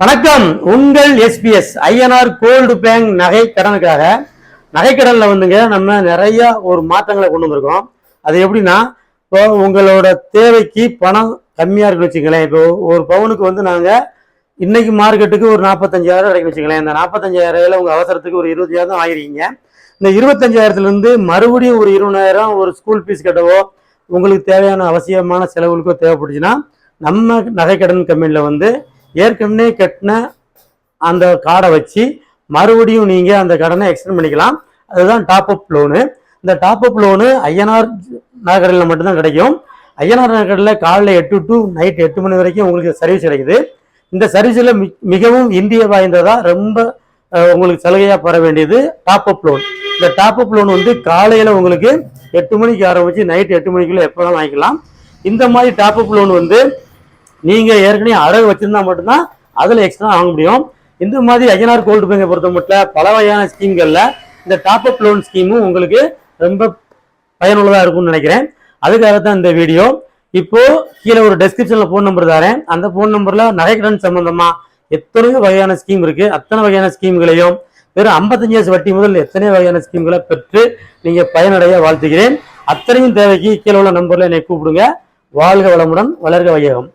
வணக்கம். உங்கள் SBS INR gold bank நகை கடனுக்காக. நகைக்கடனில் வந்துங்க நம்ம நிறைய ஒரு மாற்றங்களை கொண்டு வந்திருக்கோம். அது எப்படின்னா இப்போ உங்களோட தேவைக்கு பணம் கம்மியாக இருக்குன்னு வச்சுங்களேன் இப்போ ஒரு பவுனுக்கு வந்து நாங்கள் இன்னைக்கு மார்க்கெட்டுக்கு ஒரு நாற்பத்தஞ்சாயிரம் கிடைக்கும் வச்சுங்களேன் இந்த நாற்பத்தஞ்சாயிரம் உங்கள் அவசரத்துக்கு ஒரு இருபத்தஞ்சாயிரம் ஆகிருக்கீங்க. இந்த இருபத்தஞ்சாயிரத்துலேருந்து மறுபடியும் ஒரு இருபதாயிரம் ஒரு ஸ்கூல் ஃபீஸ் கட்டவோ உங்களுக்கு தேவையான அவசியமான செலவுகளுக்கோ தேவைப்பட்டுச்சுன்னா நம்ம நகைக்கடன் கம்பெனியில் வந்து ஏற்கனவே கட்டின அந்த கார்டை வச்சு மறுபடியும் நீங்கள் அந்த கடனை எக்ஸ்டெண்ட் பண்ணிக்கலாம். அதுதான் டாப் அப் லோனு இந்த டாப் அப் லோனு ஐயனார் நகரில் மட்டும்தான் கிடைக்கும். ஐயனார் நகரில் காலைல எட்டு டு நைட் எட்டு மணி வரைக்கும் உங்களுக்கு சர்வீஸ் கிடைக்குது. இந்த சர்வீஸில் மிகவும் இந்திய வாய்ந்ததாக ரொம்ப உங்களுக்கு சலுகையாக பெற வேண்டியது டாப் அப் லோன் இந்த டாப் அப் லோன் வந்து காலையில் உங்களுக்கு எட்டு மணிக்கு ஆரம்பித்து நைட் எட்டு மணிக்குள்ளே எப்போ வேணாலும் வாங்கிக்கலாம். இந்த மாதிரி டாப் அப் லோன் வந்து நீங்க ஏற்கனவே அடகு வச்சிருந்தா மட்டும்தான் அதுல எக்ஸ்ட்ரா வாங்க முடியும். இந்த மாதிரி ஐஎன்ஆர் கோல்டு பேங்கை பொறுத்த மட்டும் பல வகையான ஸ்கீம்கள்ல இந்த டாப் அப் லோன் ஸ்கீமும் உங்களுக்கு ரொம்ப பயனுள்ளதா இருக்கும்னு நினைக்கிறேன். அதுக்காக தான் இந்த வீடியோ இப்போ கீழே ஒரு டெஸ்கிரிப்ஷன்ல ஃபோன் நம்பர் தரேன். அந்த ஃபோன் நம்பர்ல நகைக்கடன் சம்பந்தமா எத்தனையோ வகையான ஸ்கீம் இருக்கு. அத்தனை வகையான ஸ்கீம்களையும் வெறும் 55 வயசு வட்டி முதல் எத்தனை வகையான ஸ்கீம்களை பெற்று நீங்க பயனடைய வாழ்த்துகிறேன். அத்தனையும் தேவைக்கு கீழே உள்ள நம்பர்ல என்னை கூப்பிடுங்க. வாழ்க வளமுடன் வளர்க வையகம்.